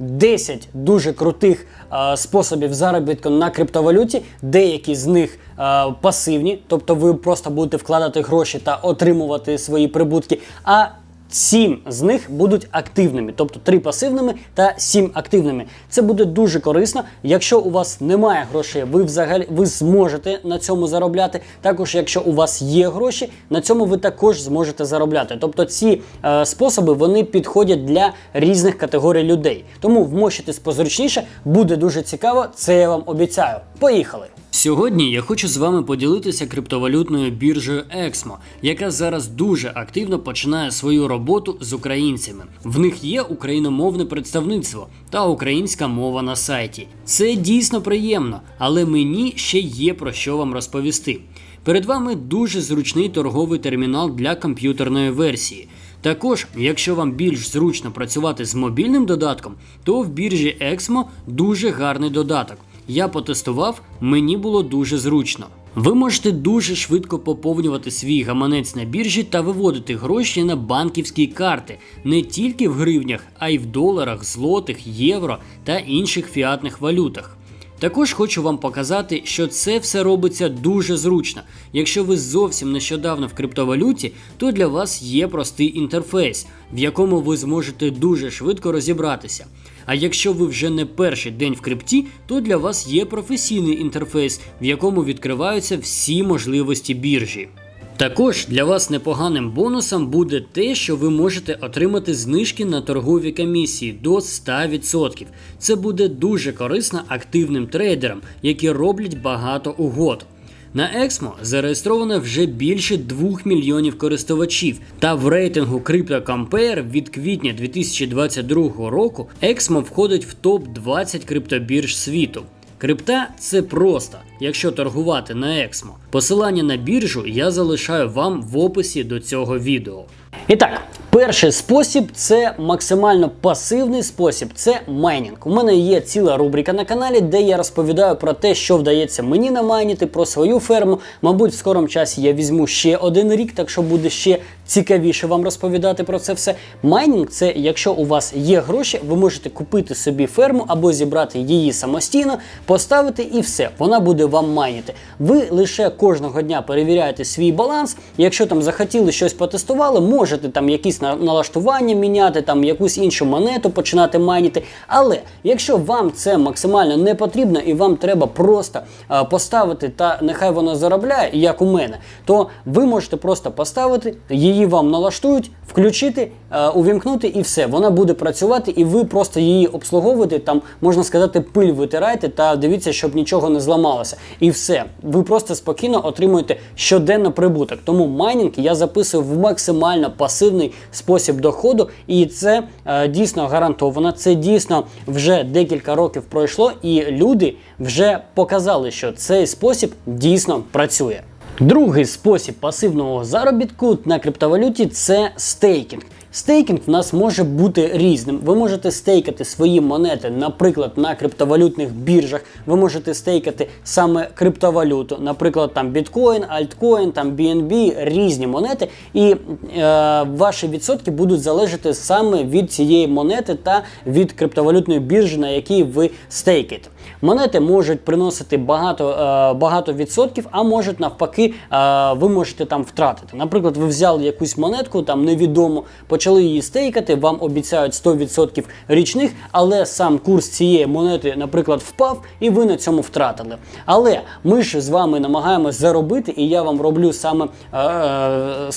10 дуже крутих е, способів заробітку на криптовалюті. Деякі з них е, пасивні, тобто ви просто будете вкладати гроші та отримувати свої прибутки. А Сім з них будуть активними, тобто три пасивними та сім активними. Це буде дуже корисно. Якщо у вас немає грошей, ви взагалі ви зможете на цьому заробляти. Також, якщо у вас є гроші, на цьому ви також зможете заробляти. Тобто ці е, способи вони підходять для різних категорій людей. Тому вмощитись позручніше буде дуже цікаво. Це я вам обіцяю. Поїхали! Сьогодні я хочу з вами поділитися криптовалютною біржею Exmo, яка зараз дуже активно починає свою роботу з українцями. В них є україномовне представництво та українська мова на сайті. Це дійсно приємно, але мені ще є про що вам розповісти. Перед вами дуже зручний торговий термінал для комп'ютерної версії. Також, якщо вам більш зручно працювати з мобільним додатком, то в біржі Exmo дуже гарний додаток. Я потестував, мені було дуже зручно. Ви можете дуже швидко поповнювати свій гаманець на біржі та виводити гроші на банківські карти не тільки в гривнях, а й в доларах, злотих, євро та інших фіатних валютах. Також хочу вам показати, що це все робиться дуже зручно. Якщо ви зовсім нещодавно в криптовалюті, то для вас є простий інтерфейс, в якому ви зможете дуже швидко розібратися. А якщо ви вже не перший день в крипті, то для вас є професійний інтерфейс, в якому відкриваються всі можливості біржі. Також для вас непоганим бонусом буде те, що ви можете отримати знижки на торгові комісії до 100%. Це буде дуже корисно активним трейдерам, які роблять багато угод. На Exmo зареєстровано вже більше 2 мільйонів користувачів, та в рейтингу CryptoCompare від квітня 2022 року Exmo входить в топ-20 криптобірж світу. Крипта це просто, якщо торгувати на Exmo. Посилання на біржу я залишаю вам в описі до цього відео. І так, перший спосіб це максимально пасивний спосіб, це майнінг. У мене є ціла рубрика на каналі, де я розповідаю про те, що вдається мені намайнити, про свою ферму. Мабуть, в скорому часі я візьму ще один рік, так що буде ще цікавіше вам розповідати про це все. Майнінг це якщо у вас є гроші, ви можете купити собі ферму або зібрати її самостійно, поставити і все. Вона буде вам майнити. Ви лише кожного дня перевіряєте свій баланс. Якщо там захотіли щось потестували, можете там якісь на- налаштування міняти, там якусь іншу монету починати майніти. Але якщо вам це максимально не потрібно і вам треба просто е, поставити та нехай воно заробляє, як у мене, то ви можете просто поставити, її вам налаштують, включити, увімкнути і все. Вона буде працювати, і ви просто її обслуговуєте, там можна сказати, пиль витираєте та дивіться, щоб нічого не зламалося. І все. Ви просто спокійно отримуєте щоденно прибуток. Тому майнінг я записую в максимально пасивний спосіб доходу, і це е, дійсно гарантовано. Це дійсно вже декілька років пройшло, і люди вже показали, що цей спосіб дійсно працює. Другий спосіб пасивного заробітку на криптовалюті це стейкінг. Стейкінг в нас може бути різним. Ви можете стейкати свої монети, наприклад, на криптовалютних біржах. Ви можете стейкати саме криптовалюту, наприклад, там біткоін, альткоін, там BNB, різні монети, і е, ваші відсотки будуть залежати саме від цієї монети та від криптовалютної біржі, на якій ви стейкаєте. Монети можуть приносити багато, е, багато відсотків, а можуть навпаки, е, ви можете там втратити. Наприклад, ви взяли якусь монетку, там невідому, почали її стейкати, вам обіцяють 100% річних, але сам курс цієї монети, наприклад, впав, і ви на цьому втратили. Але ми ж з вами намагаємось заробити, і я вам роблю саме е, е,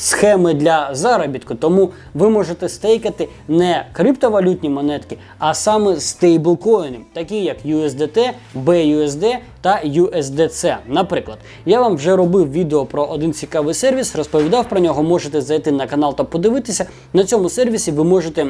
схеми для заробітку. Тому ви можете стейкати не криптовалютні монетки, а саме стейблкоїни, такі як USDT, BUSD та USDC. Наприклад, я вам вже робив відео про один цікавий сервіс, розповідав про нього. Можете зайти на канал та подивитися. На цьому сервісі ви можете.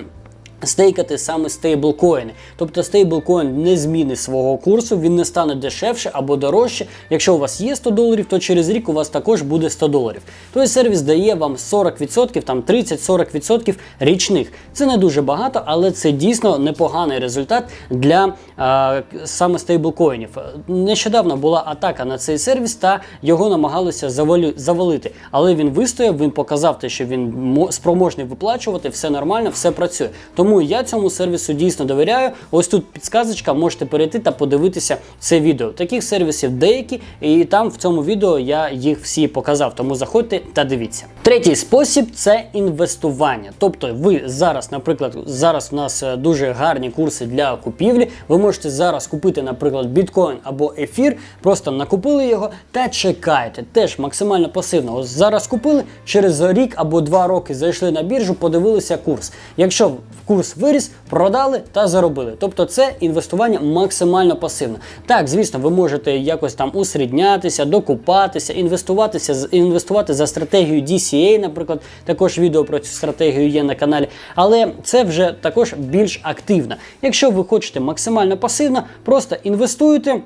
Стейкати саме стейблкоїни. Тобто стейблкоін не змінить свого курсу, він не стане дешевше або дорожче. Якщо у вас є 100 доларів, то через рік у вас також буде 100 доларів. Той сервіс дає вам 40%, там 30-40% річних. Це не дуже багато, але це дійсно непоганий результат для а, саме стейблкоїнів. Нещодавно була атака на цей сервіс, та його намагалися завалити. Але він вистояв, він показав те, що він спроможний виплачувати, все нормально, все працює. Тому Тому я цьому сервісу дійсно довіряю. Ось тут підсказочка, можете перейти та подивитися це відео. Таких сервісів деякі, і там в цьому відео я їх всі показав. Тому заходьте та дивіться. Третій спосіб це інвестування. Тобто, ви зараз, наприклад, зараз у нас е, дуже гарні курси для купівлі. Ви можете зараз купити, наприклад, біткоін або ефір, просто накупили його та чекаєте. Теж максимально пасивно. Ось зараз купили, через рік або два роки зайшли на біржу, подивилися курс. Якщо курс виріс, продали та заробили. Тобто це інвестування максимально пасивно. Так, звісно, ви можете якось там усріднятися, докупатися, інвестуватися інвестувати за стратегією DCA, наприклад, також відео про цю стратегію є на каналі. Але це вже також більш активно. Якщо ви хочете максимально пасивно, просто інвестуєте.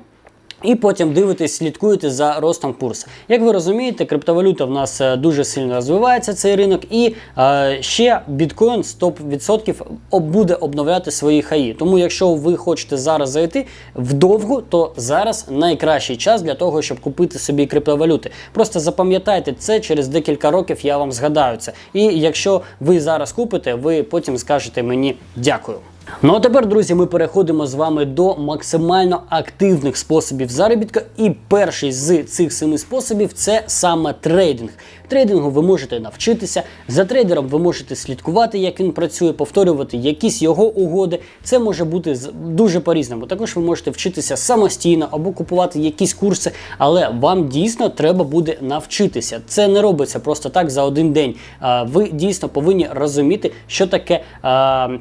І потім дивитесь, слідкуєте за ростом курсу. Як ви розумієте, криптовалюта в нас е, дуже сильно розвивається цей ринок, і е, ще біткоін 100% об- буде обновляти свої хаї. Тому, якщо ви хочете зараз зайти вдовгу, то зараз найкращий час для того, щоб купити собі криптовалюти. Просто запам'ятайте це через декілька років. Я вам згадаю це. І якщо ви зараз купите, ви потім скажете мені дякую. Ну а тепер, друзі, ми переходимо з вами до максимально активних способів заробітку. І перший з цих семи способів це саме трейдинг. Трейдингу ви можете навчитися. За трейдером ви можете слідкувати, як він працює, повторювати якісь його угоди. Це може бути дуже по-різному. Також ви можете вчитися самостійно або купувати якісь курси, але вам дійсно треба буде навчитися. Це не робиться просто так за один день. Ви дійсно повинні розуміти, що таке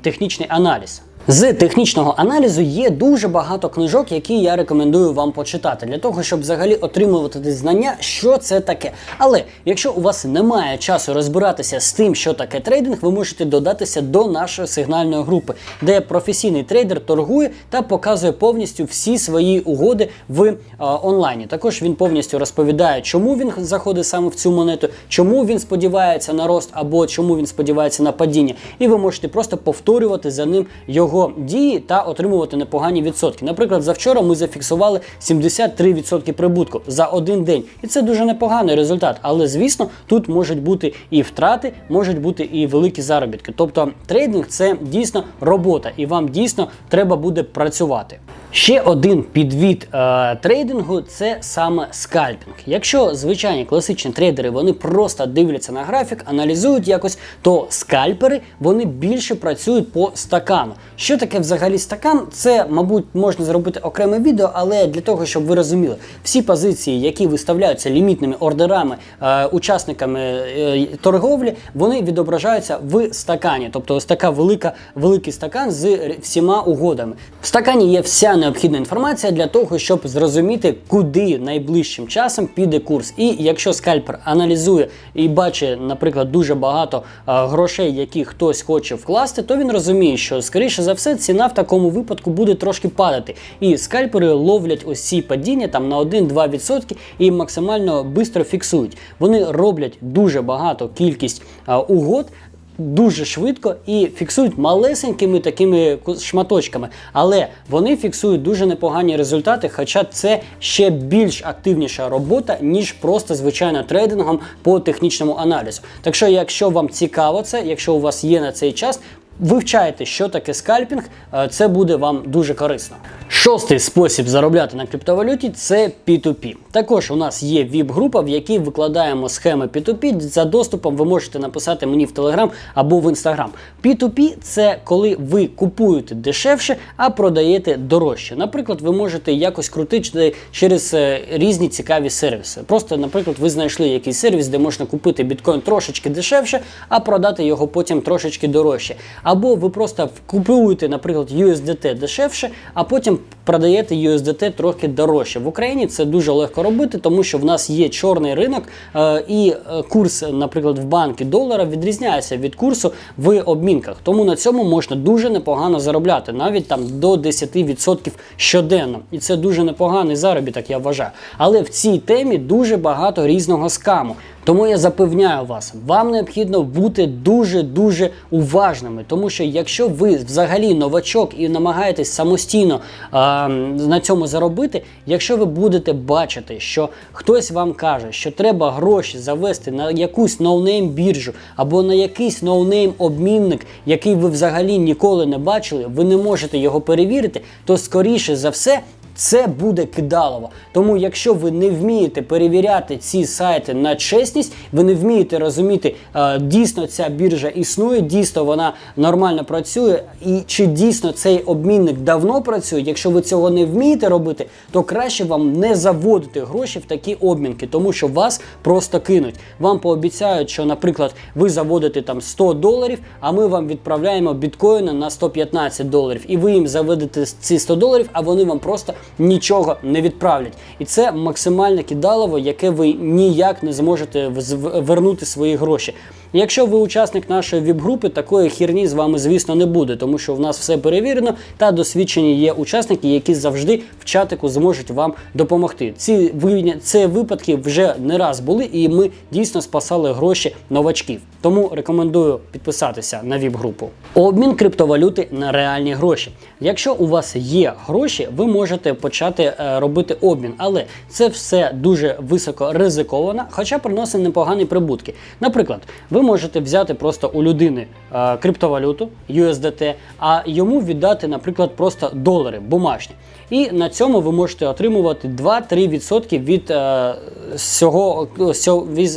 технічний аналіз. awesome. З технічного аналізу є дуже багато книжок, які я рекомендую вам почитати для того, щоб взагалі отримувати знання, що це таке. Але якщо у вас немає часу розбиратися з тим, що таке трейдинг, ви можете додатися до нашої сигнальної групи, де професійний трейдер торгує та показує повністю всі свої угоди в е, онлайні. Також він повністю розповідає, чому він заходить саме в цю монету, чому він сподівається на рост або чому він сподівається на падіння. І ви можете просто повторювати за ним його дії та отримувати непогані відсотки. Наприклад, завчора ми зафіксували 73% прибутку за один день, і це дуже непоганий результат. Але звісно, тут можуть бути і втрати, можуть бути і великі заробітки. Тобто трейдинг це дійсно робота, і вам дійсно треба буде працювати. Ще один підвід е, трейдингу це саме скальпінг. Якщо звичайні класичні трейдери вони просто дивляться на графік, аналізують якось, то скальпери вони більше працюють по стакану. Що таке взагалі стакан? Це, мабуть, можна зробити окреме відео, але для того, щоб ви розуміли, всі позиції, які виставляються лімітними ордерами, е, учасниками е, торговлі, вони відображаються в стакані. Тобто ось така велика, великий стакан з всіма угодами. В стакані є вся необхідна інформація для того, щоб зрозуміти, куди найближчим часом піде курс. І якщо скальпер аналізує і бачить, наприклад, дуже багато е, грошей, які хтось хоче вкласти, то він розуміє, що скоріше за все ціна в такому випадку буде трошки падати. І скальпери ловлять ці падіння там на 1-2% і максимально швидко фіксують. Вони роблять дуже багато кількість е, угод дуже швидко і фіксують малесенькими такими шматочками, але вони фіксують дуже непогані результати, хоча це ще більш активніша робота, ніж просто звичайно трейдингом по технічному аналізу. Так що, якщо вам цікаво це, якщо у вас є на цей час. Вивчайте, що таке скальпінг, е, це буде вам дуже корисно. Шостий спосіб заробляти на криптовалюті це P2P. Також у нас є віп-група, в якій викладаємо схеми P2P. За доступом ви можете написати мені в Telegram або в Instagram. P2P – це коли ви купуєте дешевше, а продаєте дорожче. Наприклад, ви можете якось крутити через е, різні цікаві сервіси. Просто, наприклад, ви знайшли якийсь сервіс, де можна купити біткоін трошечки дешевше, а продати його потім трошечки дорожче. Або ви просто купуєте, наприклад, USDT дешевше, а потім продаєте USDT трохи дорожче. В Україні це дуже легко робити, тому що в нас є чорний ринок, е, і е, курс, наприклад, в банки долара відрізняється від курсу в обмінках. Тому на цьому можна дуже непогано заробляти, навіть там до 10% щоденно. І це дуже непоганий заробіток, я вважаю. Але в цій темі дуже багато різного скаму. Тому я запевняю вас, вам необхідно бути дуже-дуже уважними, тому що якщо ви взагалі новачок і намагаєтесь самостійно а, на цьому заробити, якщо ви будете бачити, що хтось вам каже, що треба гроші завести на якусь ноунейм біржу або на якийсь ноунейм обмінник, який ви взагалі ніколи не бачили, ви не можете його перевірити, то скоріше за все. Це буде кидалово. Тому, якщо ви не вмієте перевіряти ці сайти на чесність, ви не вмієте розуміти, е, дійсно ця біржа існує, дійсно вона нормально працює, і чи дійсно цей обмінник давно працює. Якщо ви цього не вмієте робити, то краще вам не заводити гроші в такі обмінки, тому що вас просто кинуть. Вам пообіцяють, що, наприклад, ви заводите там 100 доларів, а ми вам відправляємо біткоїни на 115 доларів, і ви їм заведете ці 100 доларів, а вони вам просто нічого не відправлять. І це максимальне кидалово, яке ви ніяк не зможете звернути вернути свої гроші. Якщо ви учасник нашої віп-групи, такої херні з вами, звісно, не буде, тому що в нас все перевірено та досвідчені є учасники, які завжди в чатику зможуть вам допомогти. Ці це випадки вже не раз були, і ми дійсно спасали гроші новачків. Тому рекомендую підписатися на віп-групу. Обмін криптовалюти на реальні гроші. Якщо у вас є гроші, ви можете почати е, робити обмін, але це все дуже високо ризиковано, хоча приносить непогані прибутки. Наприклад, ви можете взяти просто у людини е, криптовалюту USDT, а йому віддати, наприклад, просто долари бумажні. І на цьому ви можете отримувати 2-3% від е, всього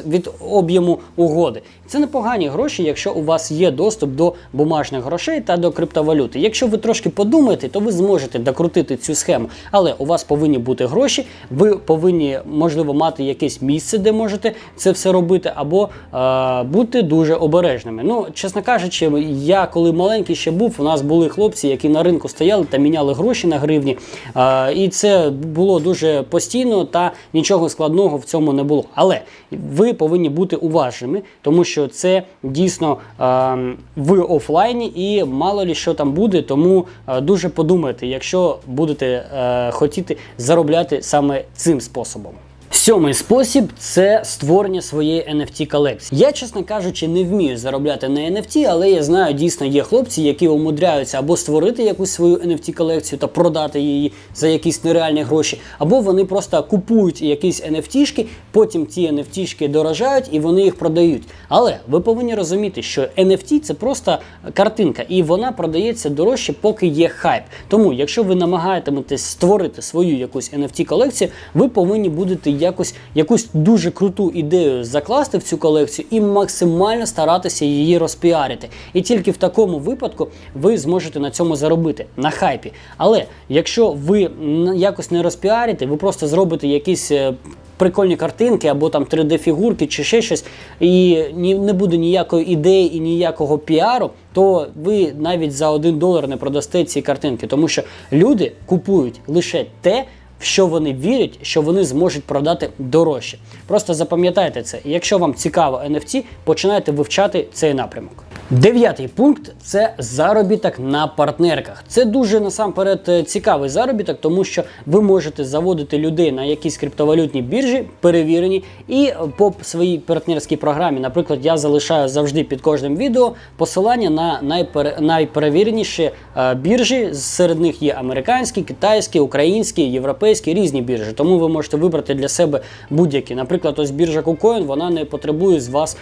від об'єму угоди. Це непогані гроші, якщо у вас є доступ до бумажних грошей та до криптовалюти. Якщо ви трошки подумаєте, то ви зможете докрутити цю схему. Але у вас повинні бути гроші, ви повинні, можливо, мати якесь місце, де можете це все робити, або е, бути дуже обережними. Ну, чесно кажучи, я коли маленький ще був, у нас були хлопці, які на ринку стояли та міняли гроші на гривні. Е, і це було дуже постійно та нічого складного в цьому не було. Але ви повинні бути уважними, тому що це дійсно е, в офлайні і мало лі що там буде, тому е, дуже подумайте, якщо будете е, хотіти заробляти саме цим способом. Сьомий спосіб це створення своєї NFT колекції. Я, чесно кажучи, не вмію заробляти на NFT, але я знаю, дійсно є хлопці, які умудряються або створити якусь свою NFT колекцію та продати її за якісь нереальні гроші, або вони просто купують якісь NFT-шки, потім ці NFT-шки дорожають і вони їх продають. Але ви повинні розуміти, що NFT це просто картинка, і вона продається дорожче, поки є хайп. Тому, якщо ви намагаєтеметесь створити свою якусь NFT колекцію, ви повинні будете якось якусь дуже круту ідею закласти в цю колекцію і максимально старатися її розпіарити. І тільки в такому випадку ви зможете на цьому заробити на хайпі. Але якщо ви якось не розпіарите, ви просто зробите якісь. е, Прикольні картинки або там 3D-фігурки чи ще щось, і не буде ніякої ідеї і ніякого піару, то ви навіть за один долар не продасте ці картинки, тому що люди купують лише те, в що вони вірять, що вони зможуть продати дорожче. Просто запам'ятайте це. Якщо вам цікаво NFT, починайте вивчати цей напрямок. Дев'ятий пункт це заробіток на партнерках. Це дуже насамперед е, цікавий заробіток, тому що ви можете заводити людей на якісь криптовалютні біржі, перевірені, і е, по своїй партнерській програмі, наприклад, я залишаю завжди під кожним відео посилання на найпере- найперевіреніші е, біржі. Серед них є американські, китайські, українські, європейські різні біржі. Тому ви можете вибрати для себе будь-які. Наприклад, ось біржа KuCoin, вона не потребує з вас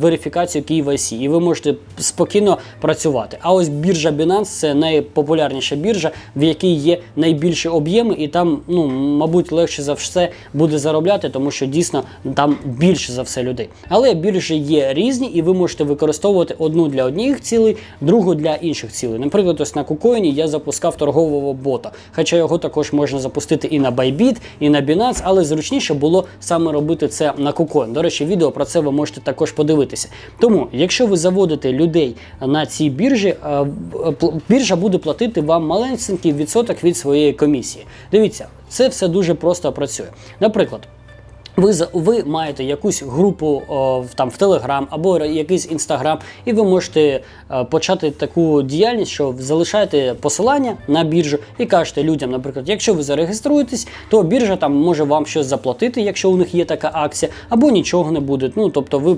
верифікацію KYC, і ви можете спокійно працювати. А ось біржа Binance це найпопулярніша біржа, в якій є найбільші об'єми, і там, ну мабуть, легше за все буде заробляти, тому що дійсно там більше за все людей. Але біржі є різні, і ви можете використовувати одну для одних цілей, другу для інших цілей. Наприклад, ось на KuCoin я запускав торгового бота, хоча його також можна запустити і на Bybit, і на Binance, але зручніше було саме робити це на KuCoin. До речі, відео про це ви можете також подивитися. Тому, якщо ви заводите людей на цій біржі, е, біржа буде платити вам маленький відсоток від своєї комісії. Дивіться, це все дуже просто працює. Наприклад. Ви ви маєте якусь групу о, в- там в Телеграм або якийсь інстаграм, і ви можете е, почати таку діяльність, що залишаєте посилання на біржу і кажете людям, наприклад, якщо ви зареєструєтесь, то біржа там може вам щось заплатити, якщо у них є така акція, або нічого не буде. Ну тобто ви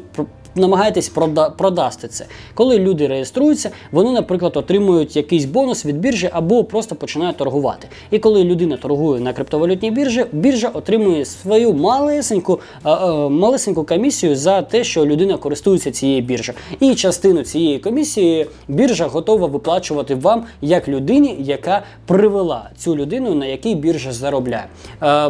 намагаєтесь прода- продасти це. Коли люди реєструються, вони, наприклад, отримують якийсь бонус від біржі або просто починають торгувати. І коли людина торгує на криптовалютній біржі, біржа отримує свою малесеньку, малесеньку комісію за те, що людина користується цією біржею. І частину цієї комісії біржа готова виплачувати вам як людині, яка привела цю людину, на якій біржа заробляє.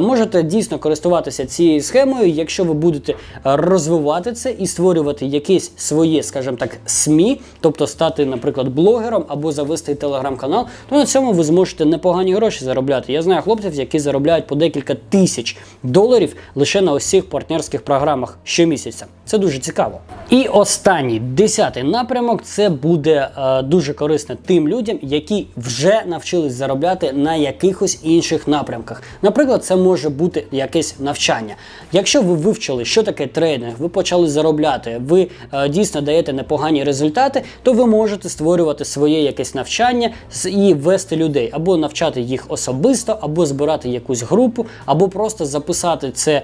Можете дійсно користуватися цією схемою, якщо ви будете розвивати це і створювати якесь свої, скажімо так, СМІ, тобто стати, наприклад, блогером або завести телеграм-канал, то на цьому ви зможете непогані гроші заробляти. Я знаю хлопців, які заробляють по декілька тисяч доларів лише на усіх партнерських програмах щомісяця. Це дуже цікаво. І останній десятий напрямок це буде е, дуже корисно тим людям, які вже навчились заробляти на якихось інших напрямках. Наприклад, це може бути якесь навчання. Якщо ви вивчили, що таке трейдинг, ви почали заробляти, ви е, дійсно даєте непогані результати, то ви можете створювати своє якесь навчання і вести людей, або навчати їх особисто, або збирати якусь групу, або просто записати це е,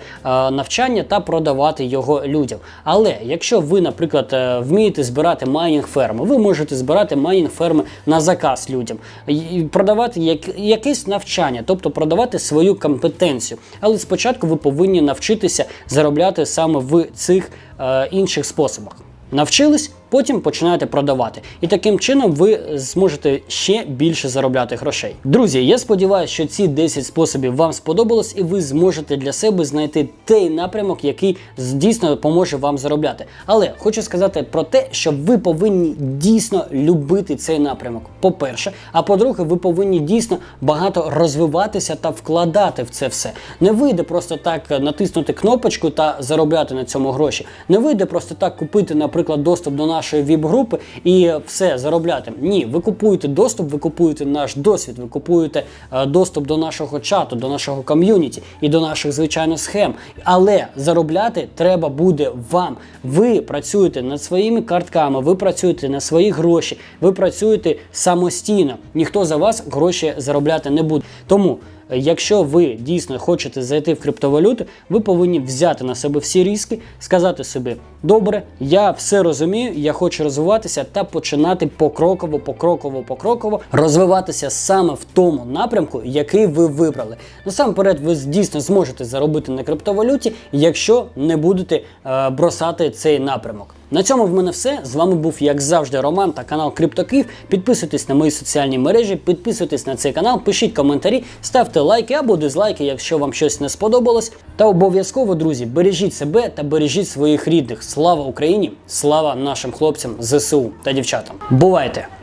навчання та продавати його людям. Але якщо ви, наприклад, е, вмієте збирати майнінг ферми, ви можете збирати майнінг ферми на заказ людям, і- продавати як, якесь навчання, тобто продавати свою компетенцію. Але спочатку ви повинні навчитися заробляти саме в цих е, інших способах. Навчились, потім починаєте продавати. І таким чином ви зможете ще більше заробляти грошей. Друзі, я сподіваюся, що ці 10 способів вам сподобалось, і ви зможете для себе знайти той напрямок, який дійсно поможе вам заробляти. Але хочу сказати про те, що ви повинні дійсно любити цей напрямок. По-перше, а по-друге, ви повинні дійсно багато розвиватися та вкладати в це все. Не вийде просто так натиснути кнопочку та заробляти на цьому гроші. Не вийде просто так купити, наприклад, доступ до нашої віп-групи і все заробляти. Ні, ви купуєте доступ, ви купуєте наш досвід, ви купуєте е, доступ до нашого чату, до нашого ком'юніті і до наших звичайно схем. Але заробляти треба буде вам. Ви працюєте над своїми картками, ви працюєте на свої гроші, ви працюєте самостійно. Ніхто за вас гроші заробляти не буде. Тому. Якщо ви дійсно хочете зайти в криптовалюту, ви повинні взяти на себе всі ризики, сказати собі: добре, я все розумію, я хочу розвиватися та починати покроково, покроково, покроково розвиватися саме в тому напрямку, який ви вибрали. Насамперед, ви дійсно зможете заробити на криптовалюті, якщо не будете е, бросати цей напрямок. На цьому в мене все. З вами був, як завжди, Роман та канал CryptoKiv. Підписуйтесь на мої соціальні мережі, підписуйтесь на цей канал, пишіть коментарі, ставте лайки або дизлайки, якщо вам щось не сподобалось. Та обов'язково, друзі, бережіть себе та бережіть своїх рідних. Слава Україні! Слава нашим хлопцям ЗСУ та дівчатам. Бувайте!